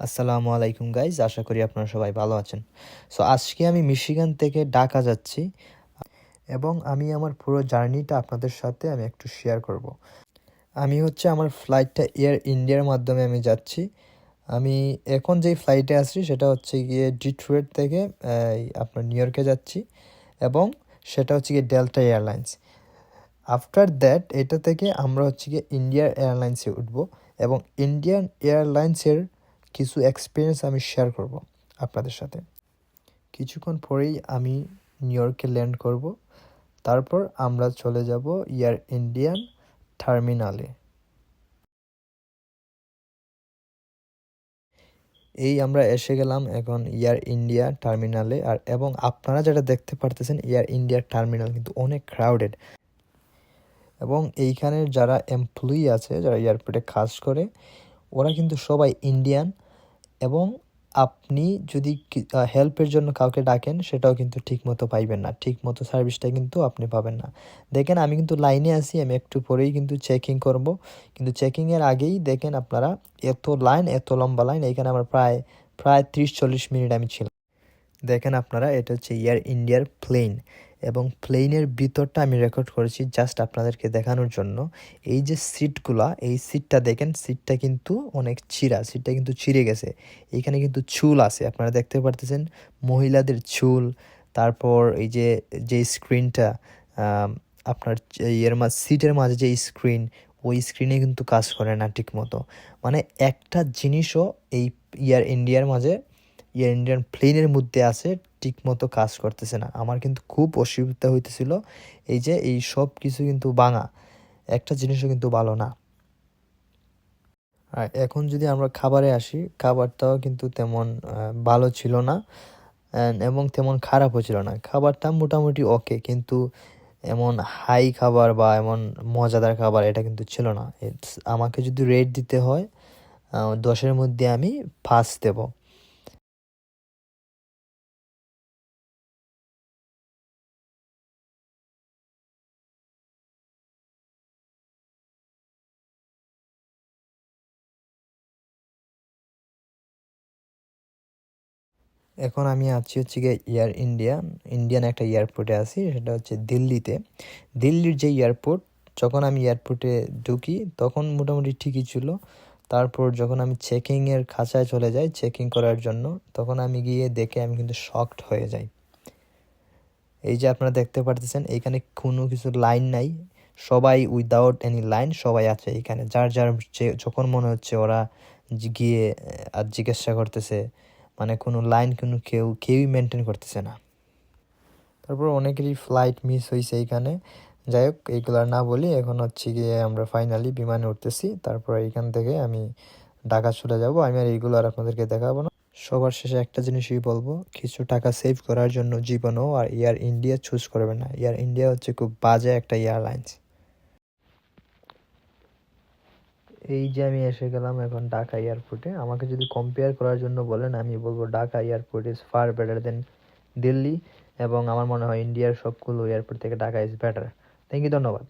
আসসালামু আলাইকুম গাইজ আশা করি আপনারা সবাই ভালো আছেন। সো আজকে আমি মিশিগান থেকে ঢাকা যাচ্ছি এবং আমি আমার পুরো জার্নিটা আপনাদের সাথে আমি একটু শেয়ার করব। আমি হচ্ছে আমার ফ্লাইটটা এয়ার ইন্ডিয়ার মাধ্যমে আমি যাচ্ছি। আমি এখন যেই ফ্লাইটে আসছি সেটা হচ্ছে গিয়ে ডিট্রুয়েট থেকে আপনার নিউ ইয়র্কে যাচ্ছি এবং সেটা হচ্ছে গিয়ে ডেল্টা এয়ারলাইন্স আফটার দ্যাট এটা থেকে আমরা হচ্ছে গিয়ে ইন্ডিয়ার এয়ারলাইন্সে উঠব এবং ইন্ডিয়ান এয়ারলাইন্সের কিছু এক্সপিরিয়েন্স আমি শেয়ার করব আপনাদের সাথে। কিছুক্ষণ পরেই আমি নিউ ইয়র্কে ল্যান্ড করব। তারপর আমরা চলে যাব এয়ার ইন্ডিয়ান টার্মিনালে এই আমরা এসে গেলাম এখন এয়ার ইন্ডিয়া টার্মিনালে আর এবং আপনারা যেটা দেখতে পারতেছেন এয়ার ইন্ডিয়া টার্মিনাল কিন্তু অনেক ক্রাউডেড এবং এইখানের যারা এমপ্লয়ি আছে, যারা এয়ারপোর্টে কাজ করে, ওরা কিন্তু সবাই ইন্ডিয়ান এবং আপনি যদি হেল্পের জন্য কাউকে ডাকেন, সেটাও কিন্তু ঠিক মতো পাইবেন না। ঠিক মতো সার্ভিসটা কিন্তু আপনি পাবেন না। দেখেন, আমি কিন্তু লাইনে আছি, আমি একটু পরেই কিন্তু চেকিং করব। কিন্তু চেকিংয়ের আগেই দেখেন আপনারা, এত লাইন এত লম্বা লাইন এইখানে আমার প্রায় প্রায় ত্রিশ চল্লিশ মিনিট আমি ছিলাম। দেখেন আপনারা, এটা হচ্ছে এয়ার ইন্ডিয়ার প্লেন এবং প্লেনের ভিতরটা আমি রেকর্ড করেছি জাস্ট আপনাদেরকে দেখানোর জন্য। এই যে সিটগুলা এই সিটটা দেখেন সিটটা কিন্তু অনেক চিরা সিটটা কিন্তু ছিঁড়ে গেছে। এখানে কিন্তু চুল আছে, আপনারা দেখতে পারতেছেন, মহিলাদের চুল, তারপর এই যে যে স্ক্রিনটা আপনার ইয়ের মাঝ সিটের মাঝে যে স্ক্রিন ওই স্ক্রিনে কিন্তু কাজ করে না ঠিক মতো মানে একটা জিনিসও এই ইয়ার ইন্ডিয়ার মাঝে এয়ার ইন্ডিয়ান প্লেনের মধ্যে আছে ঠিক মতো কাজ করতেছে না। আমার কিন্তু খুব অসুবিধা হইতেছিল এই যে এই সব কিছু কিন্তু বাঙা একটা জিনিসও কিন্তু ভালো না। আর এখন যদি আমরা খাবারে আসি, খাবারটাও কিন্তু তেমন ভালো ছিল না এবং তেমন খারাপও ছিল না। খাবারটা মোটামুটি ওকে কিন্তু এমন হাই খাবার বা এমন মজাদার খাবার এটা কিন্তু ছিল না। আমাকে যদি রেট দিতে হয় দশের মধ্যে আমি পাঁচ দেবো। এখন আমি আছি হচ্ছে গিয়ে এয়ার ইন্ডিয়া ইন্ডিয়ান একটা এয়ারপোর্টে আছি, সেটা হচ্ছে দিল্লিতে। দিল্লির যে এয়ারপোর্ট যখন আমি এয়ারপোর্টে ঢুকি, তখন মোটামুটি ঠিকই ছিল। তারপর যখন আমি চেকিংয়ের খাঁচায় চলে যাই চেকিং করার জন্য, তখন আমি গিয়ে দেখে আমি কিন্তু শকড হয়ে যাই। এই যে আপনারা দেখতে পারতেছেন এইখানে কোনো কিছু লাইন নাই। সবাই উইদাউট এনি লাইন সবাই আছে এখানে। যার যার যখন মনে হচ্ছে ওরা গিয়ে আর জিজ্ঞাসা করতেছে মানে কোনো লাইন কোনো কেউ, কেউই মেনটেন করতেছে না। তারপর অনেকেরই ফ্লাইট মিস হয়েছে এইখানে। যাই হোক, এইগুলো না বলি, এখন হচ্ছে গিয়ে আমরা ফাইনালি বিমানে উঠতেছি। তারপর এইখান থেকে আমি ঢাকা চলে যাব। আমি আর এইগুলো আর আপনাদেরকে দেখাবো না। সবার শেষে একটা জিনিসই বলব, কিছু টাকা সেভ করার জন্য জীবনও আর এয়ার ইন্ডিয়া চুজ করবে না। এয়ার ইন্ডিয়া হচ্ছে খুব বাজে একটা এয়ারলাইন্স এই যে আমি এসে গেলাম এখন ঢাকা এয়ারপোর্টে আমাকে যদি কম্পেয়ার করার জন্য বলেন, আমি বলব Dhaka airport is far better than Delhi এবং আমার মনে হয় ইন্ডিয়ার সবগুলো এয়ারপোর্ট থেকে Dhaka is better thank you ধন্যবাদ।